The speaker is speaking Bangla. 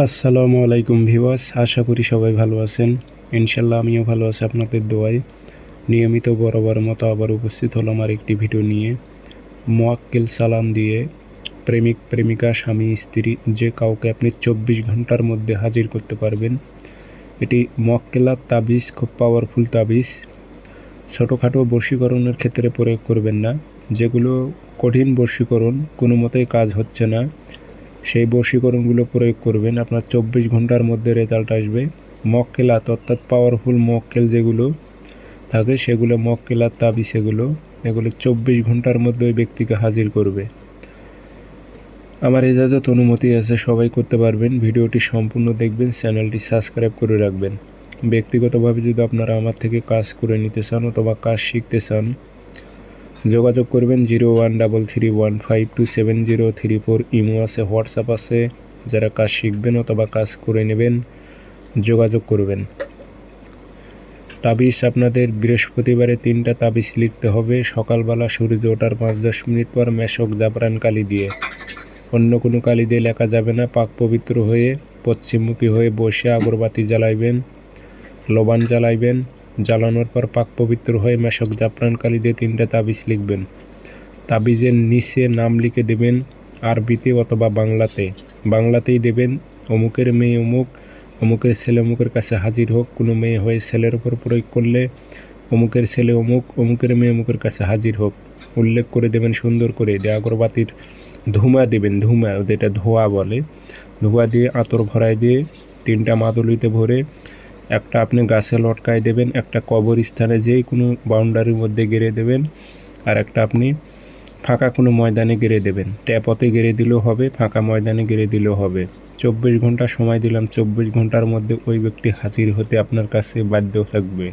আসসালামু আলাইকুম ভিওয়াস আশা করি সবাই ভালো আছেন। ইনশাল্লাহ আমিও ভালো আছি আপনাদের দোয়ায়। নিয়মিত বরাবর মতো আবার উপস্থিত হলাম আর একটি ভিডিও নিয়ে। মোয়াক্কেল সালাম দিয়ে প্রেমিক, প্রেমিকা, স্বামী, স্ত্রী, যে কাউকে আপনি চব্বিশ ঘণ্টার মধ্যে হাজির করতে পারবেন। এটি মোয়াক্কেলার তাবিজ, খুব পাওয়ারফুল তাবিজ। ছোটোখাটো বর্ষীকরণের ক্ষেত্রে প্রয়োগ করবেন না। যেগুলো কঠিন বর্ষীকরণ কোনো মতেই কাজ হচ্ছে না। সেই বশীকরণগুলো প্রয়োগ করবেন। আপনার চব্বিশ ঘণ্টার মধ্যে রেজাল্ট আসবে। মক্কেলাত, অর্থাৎ পাওয়ারফুল মক্কেল যেগুলো থাকে, সেগুলো মক্কেলাত তাবি সেগুলো, এগুলো চব্বিশ ঘণ্টার মধ্যে ওই ব্যক্তিকে হাজির করবে। আমার এজাজত অনুমতি আছে, সবাই করতে পারবেন। ভিডিওটি সম্পূর্ণ দেখবেন, চ্যানেলটি সাবস্ক্রাইব করে রাখবেন। ব্যক্তিগতভাবে যদি আপনারা আমার থেকে কাজ করে নিতে চান অথবা কাজ শিখতে চান যোগাযোগ করবেন zero one double three one five two seven zero three four imo আছে, হোয়াটসঅ্যাপ আছে। যারা কাজ শিখবেন অথবা কাজ করে নেবেন, যোগাযোগ করবেন। তাবিজ আপনাদের বৃহস্পতিবারে তিনটা তাবিজ লিখতে হবে। সকালবেলা সূর্য ওঠার পাঁচ দশ মিনিট পর মেশক জাবরান কালি দিয়ে। অন্য কোনো কালি দিয়ে লেখা যাবে না। পাক পবিত্র হয়ে পশ্চিমমুখী হয়ে বসে আগরবাতি জ্বালাইবেন, লবান জ্বালাইবেন। জ্বালানোর পর পাক পবিত্র হয়ে মেশক জাফরান কালি দিয়ে তিনটা তাবিজ লিখবেন। তাবিজের নিচে নাম লিখে দেবেন, আরবিতে অথবা বাংলাতে। বাংলাতেই দেবেন, অমুকের মেয়ে অমুক, অমুকের ছেলে অমুকের কাছে হাজির হোক, কোনো মেয়ে হয়ে ছেলের ওপর প্রয়োগ করলে অমুকের ছেলে অমুক, অমুকের মেয়ে অমুকের কাছে হাজির হোক। উল্লেখ করে দেবেন, সুন্দর করে। দিয়ে আগরবাতির ধুমা দেবেন, ধুমা, যেটা ধোয়া বলে। ধোয়া দিয়ে আতর ভরাই দিয়ে তিনটা মাদুলিতে ভরে একটা আপনি গাছে লটকায় দেবেন, একটা কবরস্থানে যেই কোনো বাউন্ডারির মধ্যে গেড়ে দেবেন, আর একটা আপনি ফাঁকা কোনো ময়দানে গেড়ে দেবেন। ট্যাপতে গেড়ে দিলেও হবে, ফাঁকা ময়দানে গেড়ে দিলেও হবে। চব্বিশ ঘণ্টা সময় দিলাম, চব্বিশ ঘণ্টার মধ্যে ওই ব্যক্তি হাজির হতে আপনার কাছে বাধ্য থাকবে।